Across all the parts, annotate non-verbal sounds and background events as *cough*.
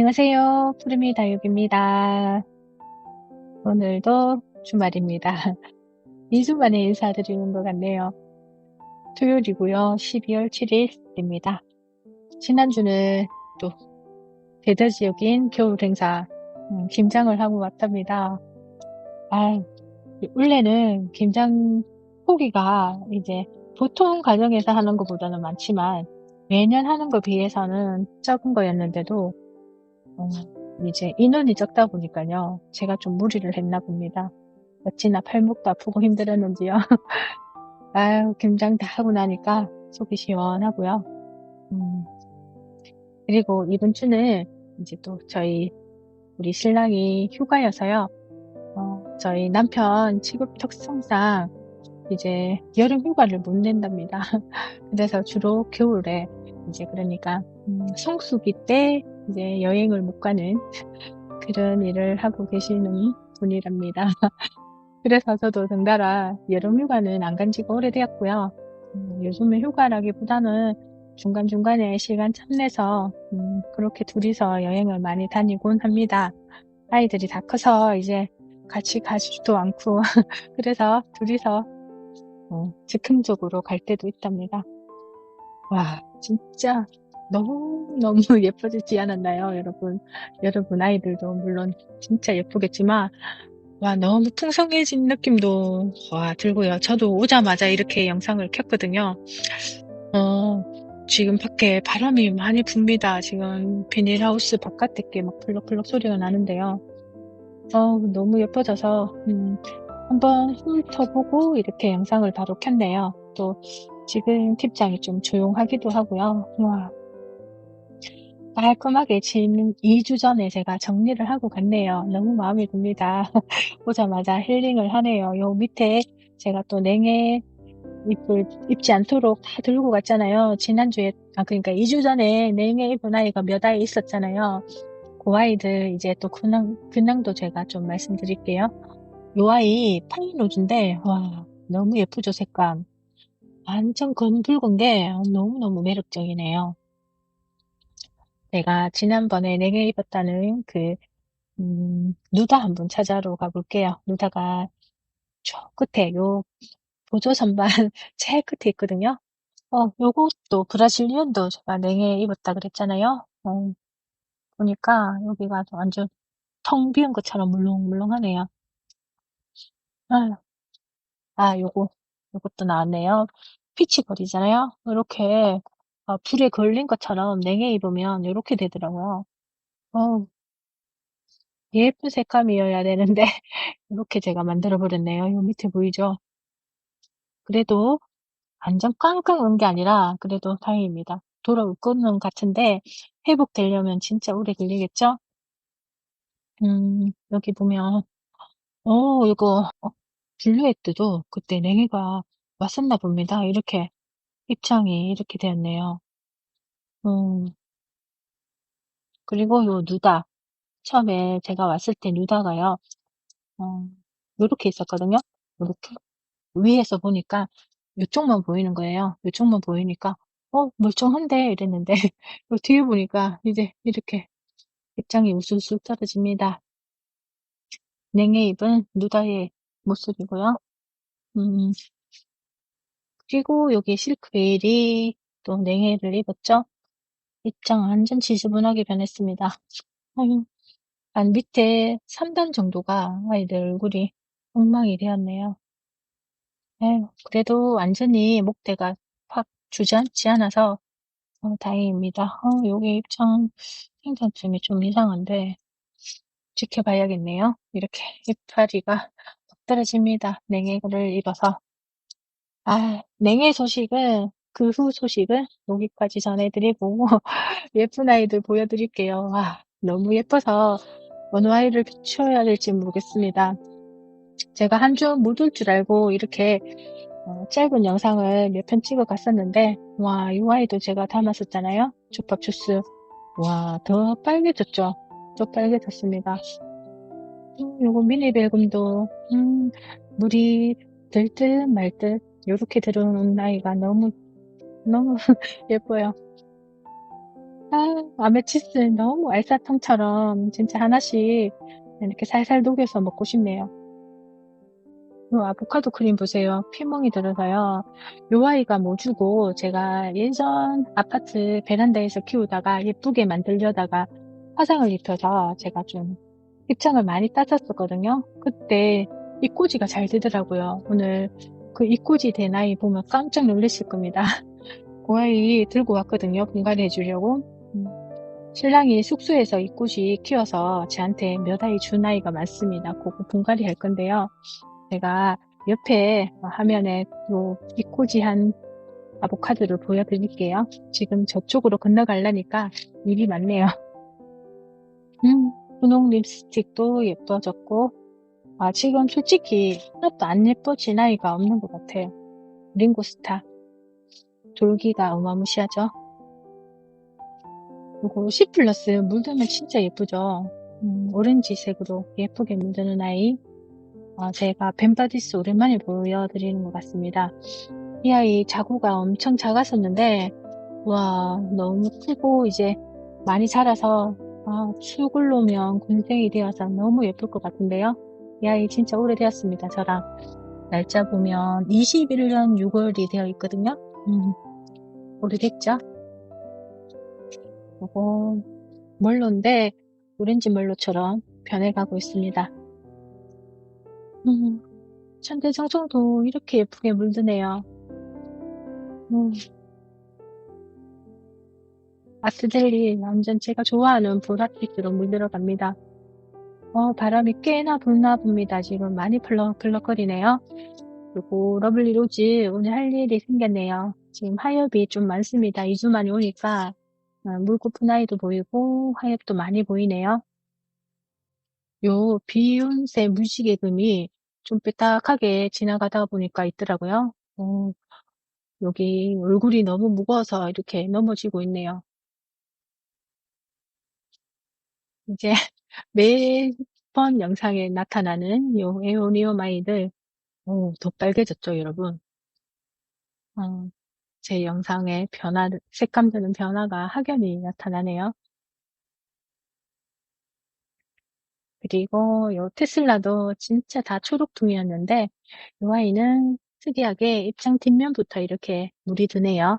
안녕하세요. 푸르미 다육입니다. 오늘도 주말입니다. *laughs* 2주 만에 인사드리는 것 같네요. 토요일이고요. 12월 7일입니다. 지난주는 또 대대지역인 겨울 행사 음, 김장을 하고 왔답니다. 아, 원래는 김장 포기가 이제 보통 가정에서 하는 것보다는 많지만 매년 하는 것 비해서는 적은 거였는데도 어, 이제 인원이 적다 보니까요. 제가 좀 무리를 했나 봅니다. 어찌나 팔목도 아프고 힘들었는지요. *laughs* 아유, 김장 다 하고 나니까 속이 시원하고요. 음, 그리고 이번 주는 이제 또 저희 우리 신랑이 휴가여서요. 어, 저희 남편 직업 특성상 이제 여름 휴가를 못 낸답니다. *laughs* 그래서 주로 겨울에 이제 그러니까 음, 성수기 때 이제 여행을 못 가는 *laughs* 그런 일을 하고 계시는 분이랍니다. *laughs* 그래서 저도 덩달아 여름 휴가는 안 간 지가 오래되었고요. 음, 요즘은 휴가라기보다는 중간중간에 시간 참내서 음, 그렇게 둘이서 여행을 많이 다니곤 합니다. 아이들이 다 커서 이제 같이 가지도 않고 *laughs* 그래서 둘이서 어, 즉흥적으로 갈 때도 있답니다. 와 진짜 너무너무 *laughs* 예뻐지지 않았나요, 여러분? 여러분 아이들도 물론 진짜 예쁘겠지만 와 너무 풍성해진 느낌도 와 들고요. 저도 오자마자 이렇게 영상을 켰거든요. 어 지금 밖에 바람이 많이 붑니다. 지금 비닐하우스 바깥에 막 블럭블럭 소리가 나는데요. 어 너무 예뻐져서 음, 한번 훑어보고 이렇게 영상을 바로 켰네요. 또 지금 팁장이 좀 조용하기도 하고요. 와 깔끔하게 지금 2주 전에 제가 정리를 하고 갔네요. 너무 마음에 듭니다. *laughs* 오자마자 힐링을 하네요. 요 밑에 제가 또 냉해 잎을 입지 않도록 다 들고 갔잖아요. 지난주에, 아, 그러니까 2주 전에 냉해 입은 아이가 몇 아이 있었잖아요. 그 아이들 이제 또 근황, 근황도 제가 좀 말씀드릴게요. 요 아이 파인로즈인데, 와, 너무 예쁘죠, 색감. 완전 검붉은 게 너무너무 매력적이네요. 내가 지난번에 냉해 입었다는 그, 음, 누다 한번 찾아러 가볼게요. 누다가 저 끝에 요 보조 선반 *laughs* 제일 끝에 있거든요. 어, 요것도 브라질리언도 제가 냉해 입었다 그랬잖아요. 어, 보니까 여기가 완전 텅 비운 것처럼 물렁물렁하네요. 아, 아, 요거, 요것도 나왔네요. 피치거리잖아요. 이렇게 어, 불에 걸린 것처럼 냉해 입으면 이렇게 되더라고요. 어, 예쁜 색감이어야 되는데 *laughs* 이렇게 제가 만들어 버렸네요. 요 밑에 보이죠? 그래도 완전 깡깡 온게 아니라 그래도 다행입니다. 돌아올 거는 같은데 회복되려면 진짜 오래 걸리겠죠? 음, 여기 보면 어, 이거 어, 블루헤드도 그때 냉해가 왔었나 봅니다. 이렇게 입장이 이렇게 되었네요. 음, 그리고 요 누다 처음에 제가 왔을 때 누다가요. 어, 요렇게 있었거든요. 요렇게 위에서 보니까 요쪽만 보이는 거예요. 요쪽만 보이니까 어 멀쩡한데 이랬는데 *laughs* 요 뒤에 보니까 이제 이렇게 입장이 우슬우슬 떨어집니다. 냉해 입은 누다의 모습이고요. 음, 그리고 여기 실크베일이 또 냉해를 입었죠. 입장 완전 지저분하게 변했습니다. 한 밑에 3단 정도가 아이들 얼굴이 엉망이 되었네요. 에휴, 그래도 완전히 목대가 확 주저앉지 않아서 어, 다행입니다. 어, 여기 입장 생장점이 좀 이상한데 지켜봐야겠네요. 이렇게 이파리가 떨어집니다. 냉해를 입어서. 아, 냉해 소식은 그 후 소식은 여기까지 전해드리고 *laughs* 예쁜 아이들 보여드릴게요. 와, 너무 예뻐서 어느 아이를 비춰야 될지 모르겠습니다. 제가 한 주 못 올 줄 알고 이렇게 어, 짧은 영상을 몇 편 찍어 갔었는데 와, 이 아이도 제가 담았었잖아요. 족밥 주스. 와, 더 빨개졌죠. 더 빨개졌습니다. 음, 요거 미니 벨금도 음, 물이 들 듯 말듯 요렇게 들어오는 아이가 너무 너무 *laughs* 예뻐요. 아 아메치스 너무 알사탕처럼 진짜 하나씩 이렇게 살살 녹여서 먹고 싶네요. 요 아보카도 크림 보세요. 피멍이 들어서요. 요 아이가 뭐 주고 제가 예전 아파트 베란다에서 키우다가 예쁘게 만들려다가 화상을 입혀서 제가 좀 입장을 많이 따졌었거든요. 그때 입꼬지가 잘 되더라고요. 오늘 그된 아이 보면 깜짝 놀라실 겁니다. *laughs* 그 아이 들고 왔거든요. 분갈이 해주려고. 음, 신랑이 숙소에서 입꼬지 키워서 저한테 몇 아이 준 아이가 많습니다. 그거 분갈이 할 건데요. 제가 옆에 화면에 요 이코지한 아보카도를 보여드릴게요. 지금 저쪽으로 건너가려니까 일이 많네요. 음, 분홍 립스틱도 예뻐졌고 아 지금 솔직히 하나도 안 예뻐진 아이가 없는 것 같아요. 링고스타 돌기가 어마무시하죠. 그리고 C 플러스 물들면 진짜 예쁘죠. 음, 오렌지색으로 예쁘게 물드는 아이 어, 제가 벤바디스 오랜만에 보여드리는 것 같습니다. 이 아이 자구가 엄청 작았었는데 와 너무 크고 이제 많이 자라서 아, 축을 놓으면 군생이 되어서 너무 예쁠 것 같은데요. 이 아이 진짜 오래되었습니다. 저랑 날짜 보면 21년 6월이 되어 있거든요. 음, 오래됐죠? 요거 멀로인데 오렌지 멀로처럼 변해가고 있습니다. 음, 천대성성도 이렇게 예쁘게 물드네요. 음, 아스델리 완전 제가 좋아하는 보라빛으로 물들어갑니다. 어, 바람이 꽤나 불나 봅니다. 지금 많이 풀럭풀럭거리네요. 그리고 러블리 로즈 오늘 할 일이 생겼네요. 지금 하엽이 좀 많습니다. 2주 만에 오니까 어, 물고픈 아이도 보이고 하엽도 많이 보이네요. 요 비욘세 무지개금이 좀 삐딱하게 지나가다 보니까 있더라고요. 어, 여기 얼굴이 너무 무거워서 이렇게 넘어지고 있네요. 이제 매번 영상에 나타나는 요 에오니오마이들 오, 더 빨개졌죠, 여러분? 어, 제 영상에 변화, 색감 드는 변화가 확연히 나타나네요. 그리고 요 테슬라도 진짜 다 초록둥이였는데 요 아이는 특이하게 입장 뒷면부터 이렇게 물이 드네요.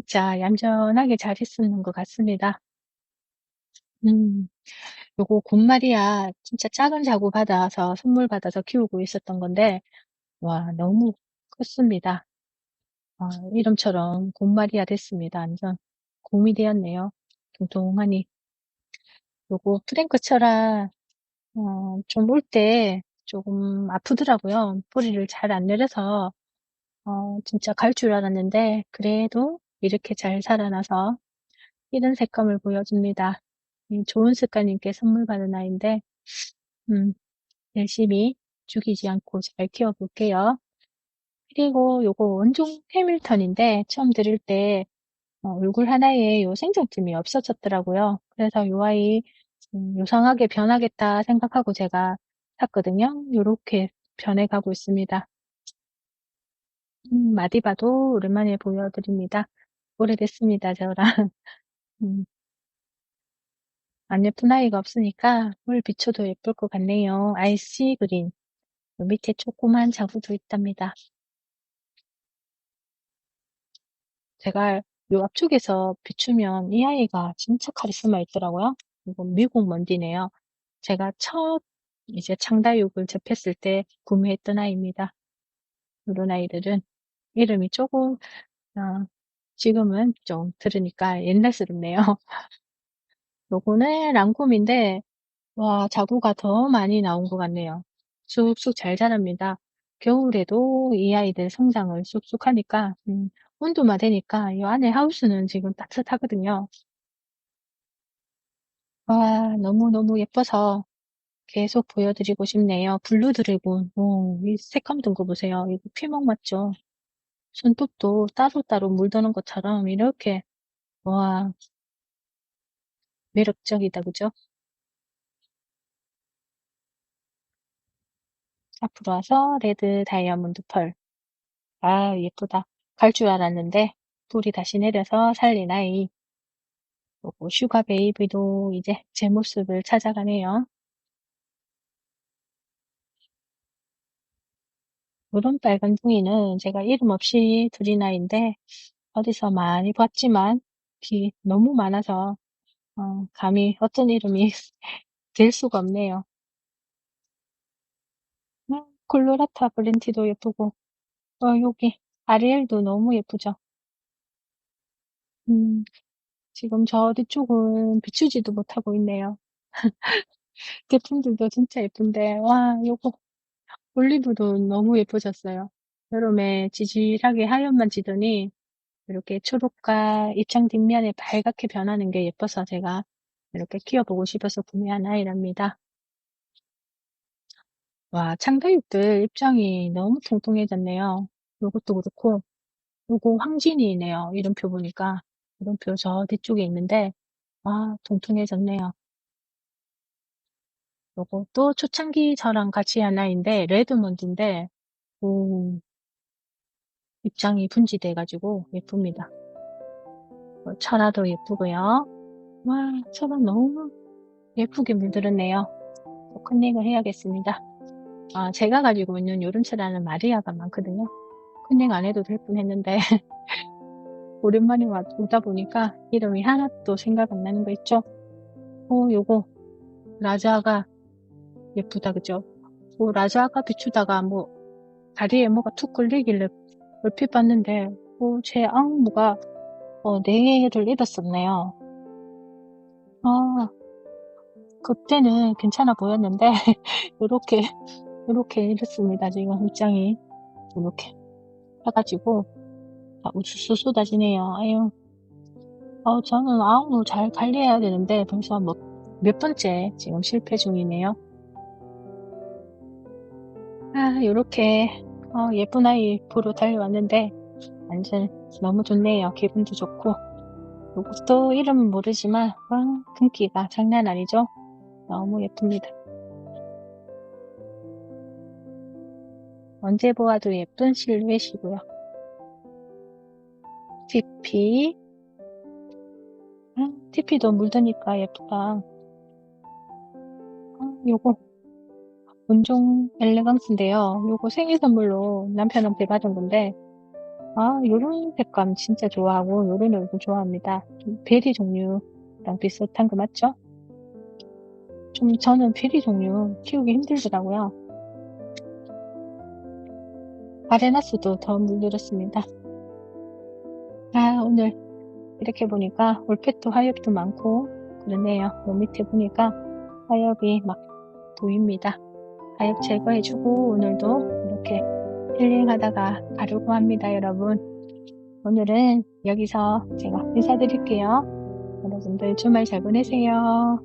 진짜 얌전하게 잘 했었는 것 같습니다. 음, 요거 곰마리아 진짜 작은 자구 받아서 선물 받아서 키우고 있었던 건데 와 너무 컸습니다. 아, 이름처럼 곰마리아 됐습니다. 완전 곰이 되었네요. 통통하니 요거 프랭크 철아 어, 좀 올 때 조금 아프더라고요. 뿌리를 잘 안 내려서 어, 진짜 갈 줄 알았는데 그래도 이렇게 잘 살아나서 이런 색감을 보여줍니다. 이 좋은 습관님께 선물 받은 아이인데 음, 열심히 죽이지 않고 잘 키워볼게요. 그리고 요거 원종 해밀턴인데 처음 들을 때 어, 얼굴 하나에 요 생정팀이 없어졌더라고요. 그래서 요 아이 음, 요상하게 변하겠다 생각하고 제가 샀거든요. 요렇게 변해가고 있습니다. 음, 마디바도 오랜만에 보여드립니다. 오래됐습니다, 저랑. *laughs* 음, 안 예쁜 아이가 없으니까 뭘 비춰도 예쁠 것 같네요. 아이씨 그린. 요 밑에 조그만 자구도 있답니다. 제가 요 앞쪽에서 비추면 이 아이가 진짜 카리스마 있더라고요. 이건 미국 먼디네요. 제가 첫 이제 창다육을 접했을 때 구매했던 아이입니다. 이런 아이들은 이름이 조금 어, 지금은 좀 들으니까 옛날스럽네요. *laughs* 요거는 랑콤인데 와 자구가 더 많이 나온 것 같네요. 쑥쑥 잘 자랍니다. 겨울에도 이 아이들 성장을 쑥쑥 하니까 음, 온도만 되니까 이 안에 하우스는 지금 따뜻하거든요. 와 너무너무 예뻐서 계속 보여드리고 싶네요. 블루 드래곤 오, 이 색감 든 거 보세요. 이거 피먹 맞죠? 손톱도 따로따로 물드는 것처럼 이렇게 와 매력적이다 그죠? 앞으로 와서 레드 다이아몬드 펄 아 예쁘다. 갈 줄 알았는데 불이 다시 내려서 살리나이. 그리고 슈가 베이비도 이제 제 모습을 찾아가네요. 요런 빨간 둥이는 제가 이름 없이 들인 아이인데 어디서 많이 봤지만 기 너무 많아서 어, 감히 어떤 이름이 *laughs* 될 수가 없네요. 음, 콜로라타 블렌티도 예쁘고 어, 여기 아리엘도 너무 예쁘죠. 음, 지금 저 뒤쪽은 비추지도 못하고 있네요. *laughs* 제품들도 진짜 예쁜데 와 요거 올리브도 너무 예뻐졌어요. 여름에 지질하게 하얀만 지더니 이렇게 초록과 입장 뒷면에 빨갛게 변하는 게 예뻐서 제가 이렇게 키워보고 싶어서 구매한 아이랍니다. 와, 창다육들 입장이 너무 통통해졌네요. 요것도 그렇고, 요거 황진이네요. 이름표 보니까. 이름표 저 뒤쪽에 있는데, 와, 통통해졌네요. 요것도 초창기 저랑 같이 하나인데, 레드몬드인데, 오, 입장이 분지돼 가지고 예쁩니다. 철화도 예쁘고요. 와, 철화 너무 예쁘게 물들었네요. 컨닝을 해야겠습니다. 아, 제가 가지고 있는 요름철화는 마리아가 많거든요. 컨닝 안 해도 될 뻔했는데 *laughs* 오랜만에 오다 보니까 이름이 하나도 생각 안 나는 거 있죠? 어, 요거 라자가 예쁘다 그죠? 뭐 라자가 비추다가 뭐 다리에 뭐가 툭 걸리길래 얼핏 봤는데 어, 제 악무가 어, 네개를 잃었었네요. 아, 그때는 괜찮아 보였는데 *laughs* 이렇게 이렇게 잃었습니다. 지금 입장이 이렇게 해가지고 다 우수수 쏟아지네요. 아유, 어, 저는 아웅을 잘 관리해야 되는데 벌써 뭐 몇 번째 지금 실패 중이네요. 아, 이렇게 어, 예쁜 아이 보러 달려왔는데 완전 너무 좋네요. 기분도 좋고 이것도 이름은 모르지만 와, 금기가 장난 아니죠? 너무 예쁩니다. 언제 보아도 예쁜 실루엣이고요. TP 아, TP도 물드니까 예쁘다. 아, 요거 운종 엘레강스인데요. 요거 생일 선물로 남편한테 받은 건데 아 요런 색감 진짜 좋아하고 요런 얼굴 좋아합니다. 베리 종류랑 비슷한 거 맞죠? 좀 저는 베리 종류 키우기 힘들더라고요. 아레나스도 더 물들었습니다. 아 오늘 이렇게 보니까 올펫도 화엽도 많고 그러네요. 요 밑에 보니까 화엽이 막 보입니다. 가입 제거해주고 오늘도 이렇게 힐링하다가 가려고 합니다 여러분. 오늘은 여기서 제가 인사드릴게요. 여러분들 주말 잘 보내세요